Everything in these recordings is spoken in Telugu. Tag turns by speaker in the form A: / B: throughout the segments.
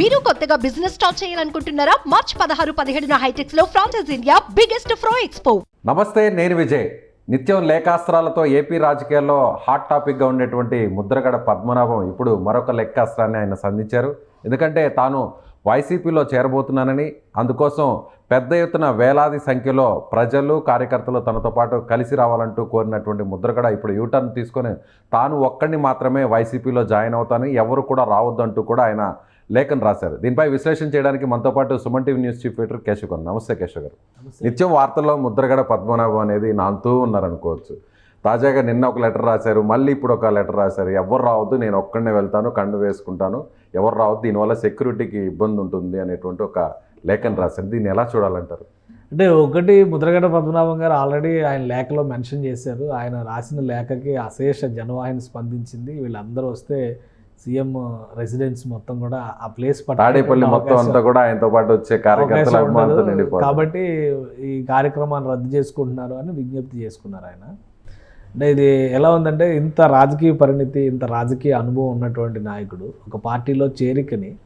A: మీరు కొత్తగా బిజినెస్ స్టార్ట్ చేయాలనుకుంటున్నారా? మార్చ్ పదహారు పదిహేడున హైటెక్స్లో ఫ్రాన్సెస్ ఇండియా బిగ్గెస్ట్ ఫ్రో ఎక్స్పో
B: నమస్తే నేను విజయ్. నిత్యం లేఖాస్త్రాలతో ఏపీ రాజకీయాల్లో హాట్ టాపిక్గా ఉండేటువంటి ముద్రగడ పద్మనాభం ఇప్పుడు మరొక లెక్కాస్త్రాన్ని ఆయన సంధించారు. ఎందుకంటే తాను వైసీపీలో చేరబోతున్నానని అందుకోసం పెద్ద ఎత్తున వేలాది సంఖ్యలో ప్రజలు కార్యకర్తలు తనతో పాటు కలిసి రావాలంటూ కోరినటువంటి ముద్రగడ ఇప్పుడు యూటర్న్ తీసుకొని తాను ఒక్కడిని మాత్రమే వైసీపీలో జాయిన్ అవుతానని ఎవరు కూడా రావద్దంటూ కూడా ఆయన లేఖను రాశారు. దీనిపై విశ్లేషణ చేయడానికి మనతో పాటు Suman TV news chief editor Keshav garu నమస్తే కేశవ్ గారు. నిత్యం వార్తల్లో ముద్రగడ పద్మనాభం అనేది నాంతూ ఉన్నారనుకోవచ్చు. తాజాగా నిన్న ఒక లెటర్ రాశారు మళ్ళీ ఇప్పుడు ఒక లెటర్ రాశారు. ఎవరు రావద్దు నేను ఒక్కడనే వెళ్తాను కండు వేసుకుంటాను. ఎవరు రావద్దు దీనివల్ల సెక్యూరిటీకి ఇబ్బంది ఉంటుంది అనేటువంటి ఒక లేఖను రాశారు. దీన్ని ఎలా చూడాలంటారు?
C: అంటే ఒకటి ముద్రగడ పద్మనాభం గారు ఆల్రెడీ ఆయన లేఖలో మెన్షన్ చేశారు. ఆయన రాసిన లేఖకి అశేష జనవాహిని స్పందించింది. వీళ్ళందరూ వస్తే సీఎం రెసిడెన్స్ మొత్తం కూడా ఆ ప్లేస్
B: తాడేపల్లి మొత్తం అంతా కూడా ఆయనతో పాటు వచ్చే కార్యకర్తల
C: కాబట్టి ఈ కార్యక్రమాన్ని రద్దు చేసుకుంటున్నారు అని విజ్ఞప్తి చేసుకున్నారు ఆయన. అంటే ఇది ఎలా ఉందంటే ఇంత రాజకీయ పరిణితి ఇంత రాజకీయ అనుభవం ఉన్నటువంటి నాయకుడు ఒక పార్టీలో చేరికని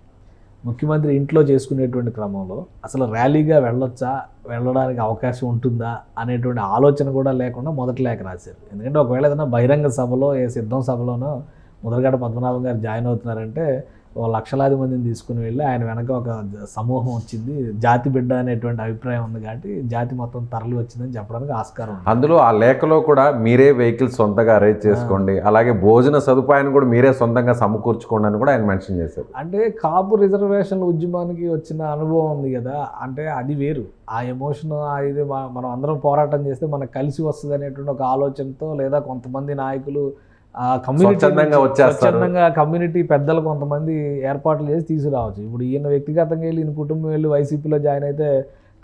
C: ముఖ్యమంత్రి ఇంట్లో చేసుకునేటువంటి క్రమంలో అసలు ర్యాలీగా వెళ్ళొచ్చా? వెళ్ళడానికి అవకాశం ఉంటుందా? అనేటువంటి ఆలోచన కూడా లేకుండా మొదటి లేఖ రాశారు. ఎందుకంటే ఒకవేళ ఏదైనా బహిరంగ సభలో ఏ సిద్ధం సభలోనో ముద్రగడ పద్మనాభం గారు జాయిన్ అవుతున్నారంటే లక్షలాది మందిని తీసుకుని వెళ్ళి ఆయన వెనక ఒక సమూహం వచ్చింది. జాతి బిడ్డ అనేటువంటి అభిప్రాయం ఉంది కాబట్టి జాతి మొత్తం తరలి వచ్చిందని చెప్పడానికి ఆస్కారం ఉంది.
B: అందులో ఆ లేఖలో కూడా మీరే వెహికల్ సొంతంగా అరేంజ్ చేసుకోండి అలాగే భోజన సదుపాయాన్ని కూడా మీరే సొంతంగా సమకూర్చుకోండి అని కూడా ఆయన మెన్షన్ చేశారు.
C: అంటే కాపు రిజర్వేషన్ల ఉద్యమానికి వచ్చిన అనుభవం ఉంది కదా అంటే అది వేరు. ఆ ఎమోషన్ ఇది మనం అందరం పోరాటం చేస్తే మనకు కలిసి వస్తుంది అనేటువంటి ఒక ఆలోచనతో లేదా కొంతమంది నాయకులు ఆ కమ్యూనిటీ
B: స్వచ్ఛందంగా
C: కమ్యూనిటీ పెద్దలు కొంతమంది ఏర్పాట్లు చేసి తీసుకురావచ్చు. ఇప్పుడు ఈయన వ్యక్తిగతంగా వెళ్ళి ఈయన కుటుంబం వెళ్ళి వైసీపీలో జాయిన్ అయితే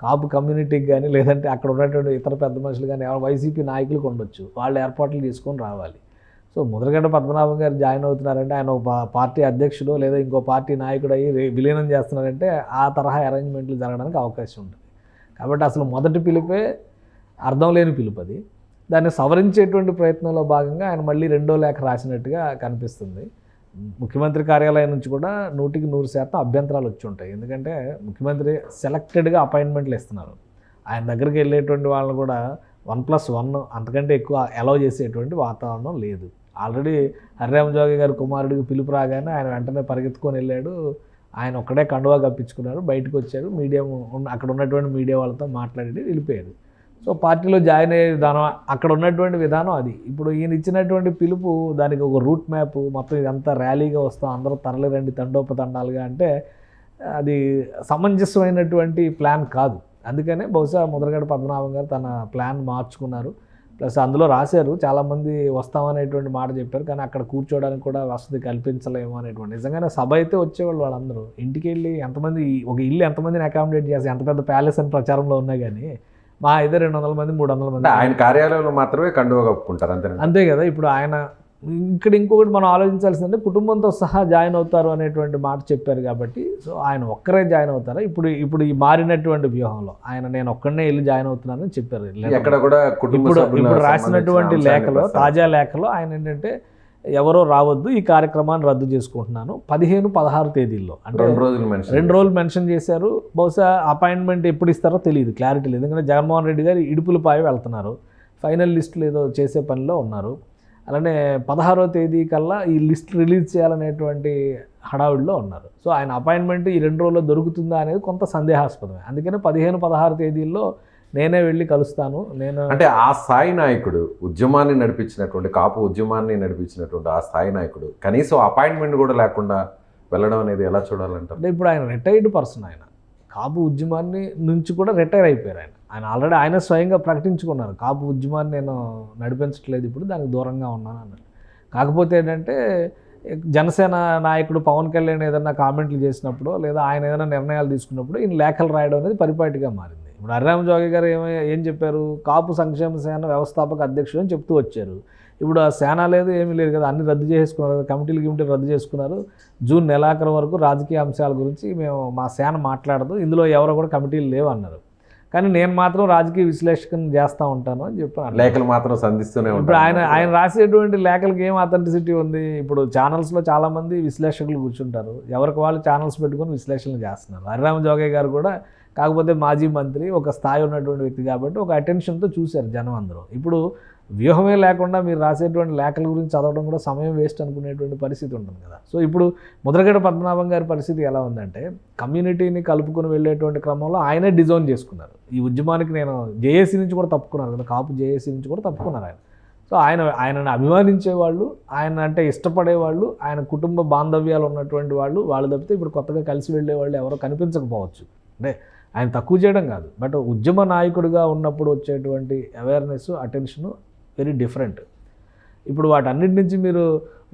C: కాపు కమ్యూనిటీకి కానీ లేదంటే అక్కడ ఉన్నటువంటి ఇతర పెద్ద మనుషులు కానీ ఎవరు వైసీపీ నాయకులకు ఉండొచ్చు వాళ్ళు ఏర్పాట్లు తీసుకొని రావాలి. సో ముద్రగడ్డ పద్మనాభం గారు జాయిన్ అవుతున్నారంటే ఆయన ఒక పార్టీ అధ్యక్షుడు లేదా ఇంకో పార్టీ నాయకుడు అయ్యి విలీనం చేస్తున్నారంటే ఆ తరహా అరేంజ్మెంట్లు జరగడానికి అవకాశం ఉంటుంది. కాబట్టి అసలు మొదటి పిలుపే అర్థం లేని పిలుపు అది. దాన్ని సవరించేటువంటి ప్రయత్నంలో భాగంగా ఆయన మళ్ళీ రెండో లేఖ రాసినట్టుగా కనిపిస్తుంది. ముఖ్యమంత్రి కార్యాలయం నుంచి కూడా నూటికి నూరు శాతం అభ్యంతరాలు వచ్చి ఉంటాయి. ఎందుకంటే ముఖ్యమంత్రి సెలెక్టెడ్గా అపాయింట్మెంట్లు ఇస్తున్నారు. ఆయన దగ్గరికి వెళ్ళేటువంటి వాళ్ళని కూడా వన్ ప్లస్ వన్ అంతకంటే ఎక్కువ అలౌ చేసేటువంటి వాతావరణం లేదు. ఆల్రెడీ హరిరామజోగి గారి కుమారుడికి పిలుపు రాగానే ఆయన వెంటనే పరిగెత్తుకొని వెళ్ళాడు. ఆయన ఒక్కడే కండువా కప్పించుకున్నారు బయటకు వచ్చారు మీడియం అక్కడ ఉన్నటువంటి మీడియా వాళ్ళతో మాట్లాడి వెళ్ళిపోయారు సో పార్టీలో జాయిన్ అయ్యే విధానం అక్కడ ఉన్నటువంటి విధానం అది. ఇప్పుడు ఈయన ఇచ్చినటువంటి పిలుపు దానికి ఒక రూట్ మ్యాప్ మొత్తం ఇదంతా ర్యాలీగా వస్తాం అందరూ తరలిరండి తండోపతండాలుగా అంటే అది సమంజసమైనటువంటి ప్లాన్ కాదు. అందుకనే బహుశా ముద్రగడ పద్మనాభం గారు తన ప్లాన్ మార్చుకున్నారు. ప్లస్ అందులో రాశారు చాలామంది వస్తామనేటువంటి మాట చెప్పారు కానీ అక్కడ కూర్చోవడానికి కూడా వసతి కల్పించలేము అనేటువంటి. నిజంగానే సభ అయితే వచ్చేవాళ్ళు వాళ్ళందరూ. ఇంటికి వెళ్ళి ఎంతమంది ఒక ఇల్లు ఎంతమందిని అకామిడేట్ చేసి ఎంత పెద్ద ప్యాలెస్ అని ప్రచారంలో ఉన్నా కానీ మా అయితే రెండు వందల మంది మూడు వందల మంది.
B: ఆయన కార్యాలయంలో మాత్రమే కండువ కప్పుకుంటారు అంతే
C: అంతే కదా ఇప్పుడు ఆయన ఇక్కడ ఇంకొకటి మనం ఆలోచించాల్సిందంటే కుటుంబంతో సహా జాయిన్ అవుతారు అనేటువంటి మాట చెప్పారు కాబట్టి సో ఆయన ఒక్కరే జాయిన్ అవుతారా? ఇప్పుడు ఇప్పుడు ఈ మారినటువంటి వ్యూహంలో ఆయన నేను ఒక్కడనే వెళ్ళి జాయిన్ అవుతున్నానని చెప్పారు.
B: ఎక్కడ కూడా
C: ఇప్పుడు రాసినటువంటి లేఖలో. తాజా లేఖలో ఆయన ఏంటంటే ఎవరో రావద్దు ఈ కార్యక్రమాన్ని రద్దు చేసుకుంటున్నాను. పదిహేను పదహారు తేదీల్లో. అంటే
B: రెండు రోజులు మెన్షన్
C: రెండు రోజులు మెన్షన్ చేశారు. బహుశా అపాయింట్మెంట్ ఎప్పుడు ఇస్తారో తెలియదు క్లారిటీ లేదు. ఎందుకంటే జగన్మోహన్ రెడ్డి గారు ఇడుపులపాయ వెళ్తున్నారు. ఫైనల్ లిస్టులు ఏదో చేసే పనిలో ఉన్నారు. అలానే పదహారో తేదీ కల్లా ఈ లిస్ట్ రిలీజ్ చేయాలనేటువంటి హడావిడిలో ఉన్నారు. సో ఆయన అపాయింట్మెంట్ ఈ రెండు రోజుల్లో దొరుకుతుందా అనేది కొంత సందేహాస్పదమే. అందుకని పదిహేను పదహారు తేదీల్లో నేనే వెళ్ళి కలుస్తాను నేను
B: అంటే ఆ స్థాయి నాయకుడు ఉద్యమాన్ని నడిపించినటువంటి కాపు ఉద్యమాన్ని నడిపించినటువంటి ఆ స్థాయి నాయకుడు కనీసం అపాయింట్మెంట్ కూడా లేకుండా వెళ్ళడం అనేది ఎలా చూడాలంటారు?
C: అంటే ఇప్పుడు ఆయన రిటైర్డ్ పర్సన్ ఆయన. కాపు ఉద్యమాన్ని నుంచి కూడా రిటైర్ అయిపోయారు ఆయన. ఆయన ఆల్రెడీ ఆయన స్వయంగా ప్రకటించుకున్నారు. కాపు ఉద్యమాన్ని నేను నడిపించట్లేదు ఇప్పుడు దానికి దూరంగా ఉన్నాను అన్నారు కాకపోతే ఏంటంటే జనసేన నాయకుడు పవన్ కళ్యాణ్ ఏదైనా కామెంట్లు చేసినప్పుడు లేదా ఆయన ఏదైనా నిర్ణయాలు తీసుకున్నప్పుడు ఈయన లేఖలు రాయడం అనేది పరిపాటిగా మారింది. ఇప్పుడు హరిరామ జోగి గారు ఏమై ఏం చెప్పారు? కాపు సంక్షేమ సేన వ్యవస్థాపక అధ్యక్షుడు అని చెప్తూ వచ్చారు. ఇప్పుడు ఆ సేన లేదు ఏమీ లేదు కదా అన్ని రద్దు చేసుకున్నారు కదా, కమిటీలు గిమిటీలు రద్దు చేసుకున్నారు. జూన్ నెలాఖరు వరకు రాజకీయ అంశాల గురించి మేము మా సేన మాట్లాడదు ఇందులో ఎవరో కూడా కమిటీలు లేవు అన్నారు కానీ నేను మాత్రం రాజకీయ విశ్లేషణ చేస్తూ ఉంటాను అని చెప్పాను.
B: లేఖలు మాత్రం సంధిస్తూనే
C: ఇప్పుడు ఆయన ఆయన రాసేటువంటి లేఖలకి ఏం అథెంటిసిటీ ఉంది? ఇప్పుడు ఛానల్స్లో చాలామంది విశ్లేషకులు కూర్చుంటారు. ఎవరికి వాళ్ళు ఛానల్స్ పెట్టుకొని విశ్లేషణలు చేస్తున్నారు. హరిరామ జోగయ్య గారు కూడా కాకపోతే మాజీ మంత్రి ఒక స్థాయి ఉన్నటువంటి వ్యక్తి కాబట్టి ఒక అటెన్షన్తో చూశారు జనం అందరూ. ఇప్పుడు వ్యూహమే లేకుండా మీరు రాసేటువంటి లేఖల గురించి చదవడం కూడా సమయం వేస్ట్ అనుకునేటువంటి పరిస్థితి ఉంటుంది కదా. సో ఇప్పుడు ముద్రగడ పద్మనాభం గారి పరిస్థితి ఎలా ఉందంటే కమ్యూనిటీని కలుపుకొని వెళ్ళేటువంటి క్రమంలో ఆయనే డిజైన్ చేసుకున్నారు. ఈ ఉద్యమానికి నేను జేఏసీ నుంచి కూడా తప్పుకున్నారు కదా కాపు జేఏసీ నుంచి కూడా తప్పుకున్నారు ఆయన. సో ఆయన ఆయనను అభిమానించే వాళ్ళు ఆయన అంటే ఇష్టపడే వాళ్ళు ఆయన కుటుంబ బాంధవ్యాలు ఉన్నటువంటి వాళ్ళు వాళ్ళు తప్పితే ఇప్పుడు కొత్తగా కలిసి వెళ్ళే వాళ్ళు ఎవరో కనిపించకపోవచ్చు. అంటే ఆయన తక్కువ చేయడం కాదు. బట్ ఉద్యమ నాయకుడిగా ఉన్నప్పుడు వచ్చేటువంటి అవేర్నెస్ అటెన్షన్ వెరీ డిఫరెంట్. ఇప్పుడు వాటన్నిటి నుంచి మీరు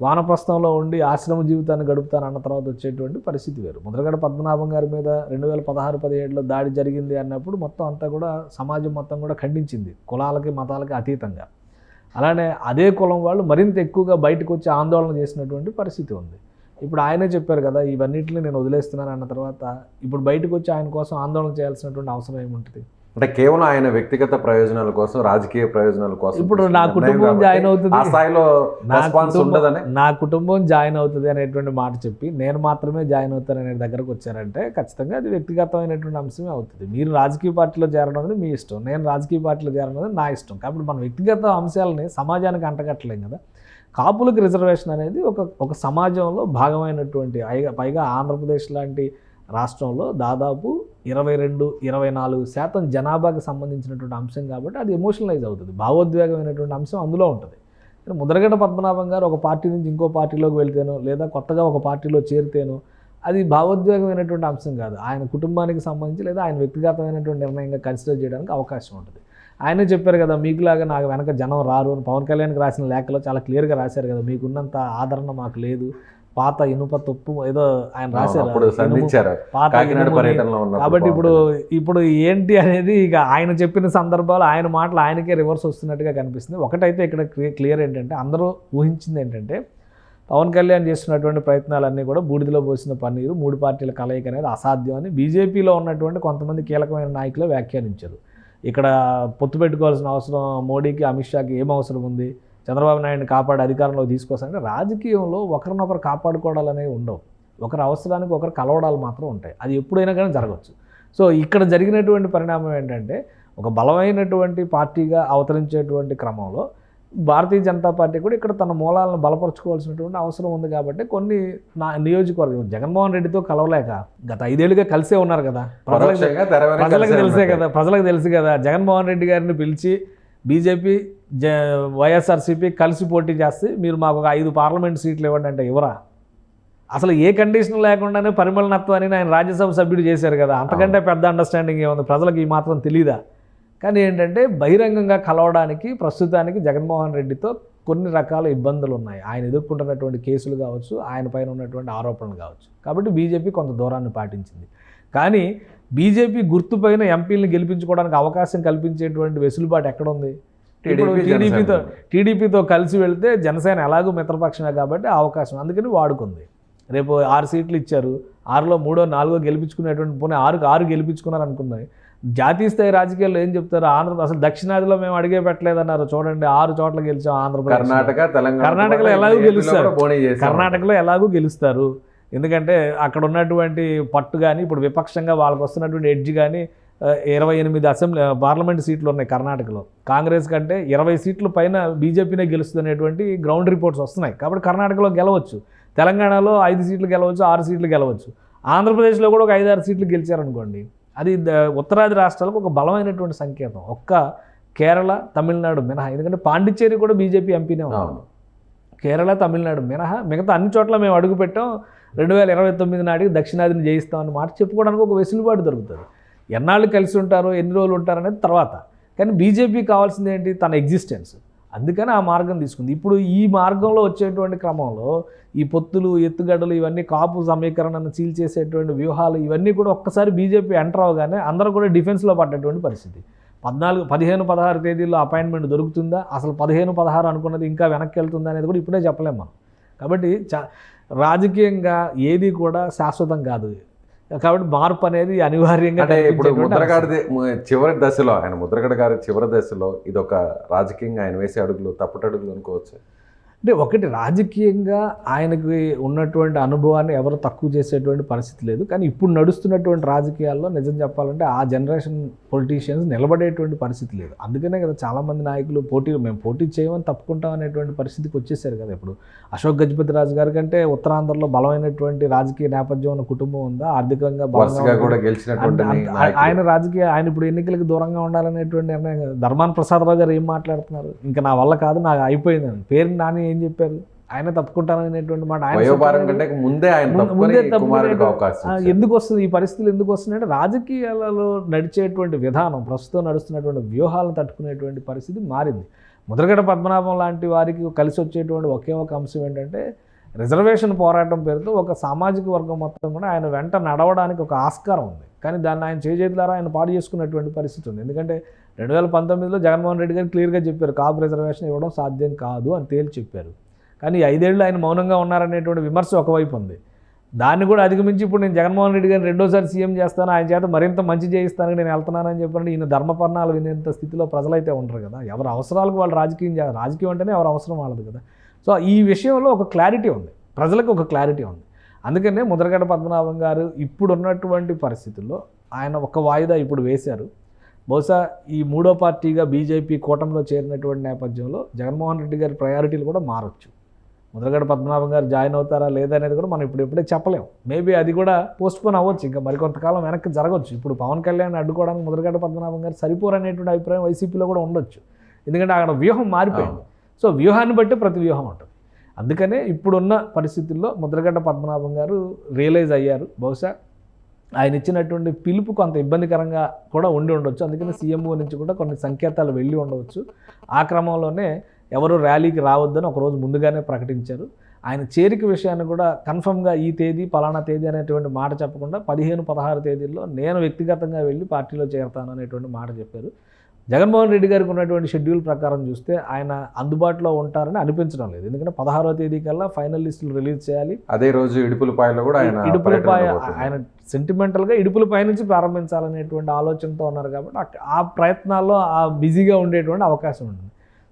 C: వానప్రస్థంలో ఉండి ఆశ్రమ జీవితాన్ని గడుపుతానన్న తర్వాత వచ్చేటువంటి పరిస్థితి వేరు. ముద్రగడ పద్మనాభం గారి మీద రెండు వేల పదహారు పదిహేడులో దాడి జరిగింది అన్నప్పుడు మొత్తం అంతా కూడా సమాజం మొత్తం కూడా ఖండించింది కులాలకి మతాలకి అతీతంగా. అలానే అదే కులం వాళ్ళు మరింత ఎక్కువగా బయటకు వచ్చి ఆందోళన చేసినటువంటి పరిస్థితి ఉంది. ఇప్పుడు ఆయనే చెప్పారు కదా ఇవన్నిటిని నేను వదిలేస్తున్నాను అన్న తర్వాత ఇప్పుడు బయటకు వచ్చి ఆయన కోసం ఆందోళన చేయాల్సినటువంటి అవసరం ఏముంటుంది?
B: అంటే కేవలం ఆయన వ్యక్తిగత ప్రయోజనాల కోసం రాజకీయ ప్రయోజనాల కోసం
C: ఇప్పుడు నా కుటుంబం జాయిన్ అవుతుంది.
B: ఆ స్థాయిలో
C: నా
B: రెస్పాన్స్
C: కుటుంబం-
B: ఉండదని?
C: నా కుటుంబం జాయిన్ అవుతుంది అనేటువంటి మాట చెప్పి నేను మాత్రమే జాయిన్ అవుతాను అనే దగ్గరకు వచ్చారంటే ఖచ్చితంగా అది వ్యక్తిగతమైనటువంటి అంశమే అవుతుంది. మీరు రాజకీయ పార్టీలో చేరడం అనేది మీ ఇష్టం నేను రాజకీయ పార్టీలో చేరడం అనేది నా ఇష్టం. కాబట్టి మన వ్యక్తిగత అంశాలని సమాజానికి అంటగట్టలేం కదా. కాపులకు రిజర్వేషన్ అనేది ఒక ఒక సమాజంలో భాగమైనటువంటి పైగా ఆంధ్రప్రదేశ్ లాంటి రాష్ట్రంలో దాదాపు ఇరవై రెండు ఇరవై నాలుగు శాతం జనాభాకి సంబంధించినటువంటి అంశం కాబట్టి అది ఎమోషనలైజ్ అవుతుంది. భావోద్వేగమైనటువంటి అంశం అందులో ఉంటుంది. కానీ ముద్రగడ్డ పద్మనాభం గారు ఒక పార్టీ నుంచి ఇంకో పార్టీలోకి వెళ్తేనో లేదా కొత్తగా ఒక పార్టీలో చేరితేనో అది భావోద్వేగమైనటువంటి అంశం కాదు. ఆయన కుటుంబానికి సంబంధించి లేదా ఆయన వ్యక్తిగతమైనటువంటి నిర్ణయంగా కన్సిడర్ చేయడానికి అవకాశం ఉంటుంది. ఆయనే చెప్పారు కదా మీకులాగా నాకు వెనక జనం రారు అని పవన్ కళ్యాణ్కి రాసిన లేఖలో చాలా క్లియర్గా రాశారు కదా మీకున్నంత ఆదరణ మాకు లేదు. పాత ఇనుప తుప్పు ఏదో ఆయన రాశారు కాబట్టి ఇప్పుడు ఇప్పుడు ఏంటి అనేది ఇక ఆయన చెప్పిన సందర్భాలు ఆయన మాటలు ఆయనకే రివర్స్ వస్తున్నట్టుగా కనిపిస్తుంది. ఒకటైతే ఇక్కడ క్లియర్ ఏంటంటే అందరూ ఊహించింది ఏంటంటే పవన్ కళ్యాణ్ చేస్తున్నటువంటి ప్రయత్నాలన్నీ కూడా బూడిదలో పోసిన పన్నీరు మూడు పార్టీల కలయిక అనేది అసాధ్యం అని బీజేపీలో ఉన్నటువంటి కొంతమంది కీలకమైన నాయకులు వ్యాఖ్యానించారు. ఇక్కడ పొత్తు పెట్టుకోవాల్సిన అవసరం మోడీకి అమిత్ షాకి ఏం అవసరం ఉంది? చంద్రబాబు నాయుడిని కాపాడే అధికారంలో తీసుకొస్తారంటే రాజకీయంలో ఒకరినొకరు కాపాడుకోవడాలు అనేవి ఉండవు. ఒకరి అవసరానికి ఒకరు కలవడాలు మాత్రం ఉంటాయి. అది ఎప్పుడైనా కానీ జరగవచ్చు. సో ఇక్కడ జరిగినటువంటి పరిణామం ఏంటంటే ఒక బలమైనటువంటి పార్టీగా అవతరించేటువంటి క్రమంలో భారతీయ జనతా పార్టీ కూడా ఇక్కడ తన మూలాలను బలపరచుకోవాల్సినటువంటి అవసరం ఉంది కాబట్టి కొన్ని నా నియోజకవర్గం జగన్మోహన్ రెడ్డితో కలవలేక గత ఐదేళ్ళుగా కలిసే ఉన్నారు కదా. ప్రజలకు తెలిసే. కదా ప్రజలకు తెలుసు కదా జగన్మోహన్ రెడ్డి గారిని పిలిచి బీజేపీ వైఎస్ఆర్సీపీ కలిసి పోటీ చేస్తే మీరు మాకు ఒక ఐదు పార్లమెంట్ సీట్లు ఇవ్వండి అంటే ఇవ్వరా? అసలు ఏ కండిషన్ లేకుండానే పరిమళ నత్వాన్ని ఆయన రాజ్యసభ సభ్యుడు చేశారు కదా. అంతకంటే పెద్ద అండర్స్టాండింగ్ ఏముంది? ప్రజలకు ఈ మాత్రం తెలీదా? కానీ ఏంటంటే బహిరంగంగా కలవడానికి ప్రస్తుతానికి జగన్మోహన్ రెడ్డితో కొన్ని రకాల ఇబ్బందులు ఉన్నాయి. ఆయన ఎదుర్కొంటున్నటువంటి కేసులు కావచ్చు ఆయన పైన ఉన్నటువంటి ఆరోపణలు కావచ్చు. కాబట్టి బీజేపీ కొంత దూరాన్ని పాటించింది. కానీ బీజేపీ గుర్తుపైన ఎంపీలను గెలిపించుకోవడానికి అవకాశం కల్పించేటువంటి వెసులుబాటు ఎక్కడ ఉంది ఇప్పుడు
B: TDP,
C: టీడీపీతో. టీడీపీతో కలిసి వెళ్తే జనసేన ఎలాగో మిత్రపక్షమే కాబట్టి అవకాశం. అందుకని వాడుకుంది. రేపు ఆరు సీట్లు ఇచ్చారు. ఆరులో మూడో నాలుగో గెలిపించుకునేటువంటి పోనీ ఆరుకు ఆరు గెలిపించుకున్నారు అనుకుంది జాతీయ స్థాయి రాజకీయాల్లో ఏం చెప్తారు? ఆంధ్ర అసలు దక్షిణాదిలో మేము అడిగే పెట్టలేదన్నారు. చూడండి ఆరు చోట్ల గెలిచాం ఆంధ్రప్రదేశ్
B: కర్ణాటక తెలంగాణ
C: కర్ణాటకలో ఎలాగో గెలుస్తారు. కర్ణాటకలో ఎలాగూ గెలుస్తారు? ఎందుకంటే అక్కడ ఉన్నటువంటి పట్టు కానీ ఇప్పుడు విపక్షంగా వాళ్ళకి వస్తున్నటువంటి ఎడ్జ్ కానీ ఇరవై ఎనిమిది అసెంబ్లీ పార్లమెంట్ సీట్లు ఉన్నాయి కర్ణాటకలో. కాంగ్రెస్ కంటే ఇరవై సీట్ల పైన బీజేపీనే గెలుస్తుందనేటువంటి గ్రౌండ్ రిపోర్ట్స్ వస్తున్నాయి. కాబట్టి కర్ణాటకలో గెలవచ్చు. తెలంగాణలో ఐదు సీట్లు గెలవచ్చు ఆరు సీట్లు గెలవచ్చు. ఆంధ్రప్రదేశ్లో కూడా ఒక ఐదు ఆరు సీట్లు గెలిచారనుకోండి అది ద- ఉత్తరాది రాష్ట్రాలకు ఒక బలమైనటువంటి సంకేతం. ఒక్క కేరళ తమిళనాడు మినహా ఎందుకంటే పాండిచ్చేరి కూడా బీజేపీ ఎంపీనే
B: అవును.
C: కేరళ తమిళనాడు మినహా మిగతా అన్ని చోట్ల మేము అడుగుపెట్టాం రెండు వేల ఇరవై తొమ్మిది నాటికి దక్షిణాదిని జయిస్తామని మాట చెప్పుకోవడానికి ఒక వెసులుబాటు దొరుకుతుంది. ఎన్నాళ్ళు కలిసి ఉంటారో ఎన్ని రోజులు ఉంటారు అనేది తర్వాత. కానీ బీజేపీ కావాల్సింది ఏంటి? తన ఎగ్జిస్టెన్స్ అందుకని ఆ మార్గం తీసుకుంది. ఇప్పుడు ఈ మార్గంలో వచ్చేటువంటి క్రమంలో ఈ పొత్తులు ఎత్తుగడలు ఇవన్నీ కాపు సమీకరణను చీల్చేసేటువంటి వ్యూహాలు ఇవన్నీ కూడా ఒక్కసారి బీజేపీ ఎంటర్ అవగానే అందరూ కూడా డిఫెన్స్లో పడ్డటువంటి పరిస్థితి. పద్నాలుగు పదిహేను పదహారు తేదీల్లో అపాయింట్మెంట్ దొరుకుతుందా? అసలు పదిహేను పదహారు అనుకున్నది ఇంకా వెనక్కి వెళ్తుందా అనేది కూడా ఇప్పుడే చెప్పలేము మనం. కాబట్టి చా రాజకీయంగా ఏది కూడా శాశ్వతం కాదు. కాబట్టి మార్పు అనేది అనివార్యంగా
B: అంటే ఇప్పుడు ముద్రగడది చివరి దశలో ఆయన ముద్రగడ గారి చివరి దశలో ఇది ఒక రాజకీయంగా ఆయన వేసే అడుగులు తప్పుటడుగులు అనుకోవచ్చు?
C: అంటే ఒకటి రాజకీయంగా ఆయనకి ఉన్నటువంటి అనుభవాన్ని ఎవరు తక్కువ చేసేటువంటి పరిస్థితి లేదు. కానీ ఇప్పుడు నడుస్తున్నటువంటి రాజకీయాల్లో నిజం చెప్పాలంటే ఆ జనరేషన్ పొలిటీషియన్స్ నిలబడేటువంటి పరిస్థితి లేదు. అందుకనే కదా చాలామంది నాయకులు పోటీ మేము పోటీ చేయమని తప్పుకుంటాం అనేటువంటి పరిస్థితికి వచ్చేసారు కదా ఇప్పుడు. అశోక్ గజపతి రాజు గారి కంటే ఉత్తరాంధ్రలో బలమైనటువంటి రాజకీయ నేపథ్యం ఉన్న కుటుంబం ఉందా? ఆర్థికంగా. ఆయన రాజకీయ ఆయన ఇప్పుడు ఎన్నికలకు దూరంగా ఉండాలనేటువంటి నిర్ణయం కదా. ధర్మాన ప్రసాదరావు గారు ఏం మాట్లాడుతున్నారు? ఇంకా నా వల్ల కాదు నాకు అయిపోయిందని పేరు నాని ఏం చెప్పారు? ఆయన తప్పుకుంటాననేటువంటి మాట ఆయన.
B: కంటే ముందే ఆయన
C: ముందు-
B: అవకాశం.
C: ఎందుకు వస్తుంది? ఈ పరిస్థితులు ఎందుకు వస్తున్నాయంటే రాజకీయాలలో నడిచేటువంటి విధానం ప్రస్తుతం నడుస్తున్నటువంటి వ్యూహాలను తట్టుకునేటువంటి పరిస్థితి మారింది. ముద్రగడ పద్మనాభం లాంటి వారికి కలిసి వచ్చేటువంటి ఒకే ఒక అంశం ఏంటంటే రిజర్వేషన్ పోరాటం పేరుతో ఒక సామాజిక వర్గం మొత్తం కూడా ఆయన వెంట నడవడానికి ఒక ఆస్కారం ఉంది. కానీ దాన్ని ఆయన చేజేతులారా ఆయన పాడు చేసుకున్నటువంటి పరిస్థితి ఉంది. ఎందుకంటే రెండు వేల పంతొమ్మిదిలో జగన్మోహన్ రెడ్డి గారు క్లియర్గా చెప్పారు కాపు రిజర్వేషన్ ఇవ్వడం సాధ్యం కాదు అని తేల్చి చెప్పారు. కానీ ఐదేళ్ళు ఆయన మౌనంగా ఉన్నారనేటువంటి విమర్శ ఒకవైపు ఉంది. దాన్ని కూడా అధిగమించి ఇప్పుడు నేను జగన్మోహన్ రెడ్డి గారిని రెండోసారి సీఎం చేస్తాను ఆయన చేత మరింత మంచి చేయిస్తాను నేను వెళ్తున్నానని చెప్పండి ఈయన ధర్మపర్ణాలు వినేంత స్థితిలో ప్రజలైతే ఉండరు కదా. ఎవరి అవసరాలకు వాళ్ళు రాజకీయం రాజకీయం అంటేనే ఎవరి అవసరం వాళ్ళది కదా. సో ఈ విషయంలో ఒక క్లారిటీ ఉంది. ప్రజలకు ఒక క్లారిటీ ఉంది. అందుకనే ముద్రగడ పద్మనాభం గారు ఇప్పుడు ఉన్నటువంటి పరిస్థితుల్లో ఆయన ఒక వాయిదా ఇప్పుడు వేశారు. బహుశా ఈ మూడో పార్టీగా బీజేపీ కూటమిలో చేరినటువంటి నేపథ్యంలో జగన్మోహన్ రెడ్డి గారి ప్రయారిటీలు కూడా మారొచ్చు. ముద్రగడ పద్మనాభం గారు జాయిన్ అవుతారా లేదా అనేది కూడా మనం ఇప్పుడు ఎప్పుడే చెప్పలేం. మేబీ అది కూడా పోస్ట్ పోన్ అవ్వచ్చు. ఇంకా మరికొంతకాలం వెనక్కి జరగవచ్చు ఇప్పుడు పవన్ కళ్యాణ్ అడ్డుకోవడానికి ముద్రగడ పద్మనాభం గారు సరిపోరనేటువంటి అభిప్రాయం వైసీపీలో కూడా ఉండొచ్చు. ఎందుకంటే అక్కడ వ్యూహం మారిపోయింది. సో వ్యూహాన్ని బట్టి ప్రతి వ్యూహం ఉంటుంది. అందుకనే ఇప్పుడున్న పరిస్థితుల్లో ముద్రగడ్డ పద్మనాభం గారు రియలైజ్ అయ్యారు. బహుశా ఆయన ఇచ్చినటువంటి పిలుపు కొంత ఇబ్బందికరంగా కూడా ఉండి ఉండొచ్చు. అందుకని సీఎంఓ నుంచి కూడా కొన్ని సంకేతాలు వెళ్ళి ఉండవచ్చు. ఆ క్రమంలోనే ఎవరు ర్యాలీకి రావద్దని ఒకరోజు ముందుగానే ప్రకటించారు. ఆయన చేరిక విషయాన్ని కూడా కన్ఫర్మ్గా ఈ తేదీ పలానా తేదీ అనేటువంటి మాట చెప్పకుండా పదిహేను పదహారు తేదీల్లో నేను వ్యక్తిగతంగా వెళ్ళి పార్టీలో చేరతాను అనేటువంటి మాట చెప్పారు. జగన్మోహన్ రెడ్డి గారికి ఉన్నటువంటి షెడ్యూల్ ప్రకారం చూస్తే ఆయన అందుబాటులో ఉంటారని అనిపించడం లేదు. ఎందుకంటే పదహారో తేదీ కల్లా ఫైనల్ లిస్టులు రిలీజ్ చేయాలి.
B: అదే రోజు ఇడుపులపాయలో కూడా ఆయన
C: ఇడుపులపై
B: పర్యటన ఉండబోతుంది.
C: ఆయన సెంటిమెంటల్గా ఇడుపులపై నుంచి ప్రారంభించాలనేటువంటి ఆలోచనతో ఉన్నారు కాబట్టి ఆ ప్రయత్నాల్లో ఆ బిజీగా ఉండేటువంటి అవకాశం ఉంటుంది.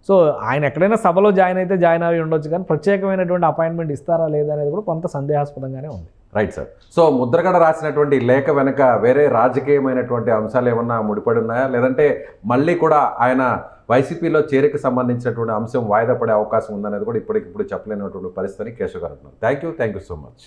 C: సో ఆయన ఎక్కడైనా సభలో జాయిన్ అయితే జాయిన్ అవి ఉండొచ్చు కానీ ప్రత్యేకమైనటువంటి అపాయింట్మెంట్ ఇస్తారా లేదా అనేది కూడా కొంత సందేహాస్పదంగానే ఉంది.
B: రైట్ సార్ సో ముద్రగడ రాసినటువంటి లేఖ వెనుక వేరే రాజకీయమైనటువంటి అంశాలు ఏమన్నా ముడిపడి ఉన్నాయా? లేదంటే మళ్ళీ కూడా ఆయన వైసీపీలో చేరిక సంబంధించినటువంటి అంశం వాయిదా పడే అవకాశం ఉందనేది కూడా ఇప్పటికిప్పుడు చెప్పలేనటువంటి పరిస్థితిని కేశవ్ గారు అంటున్నారు. Thank you thank you so much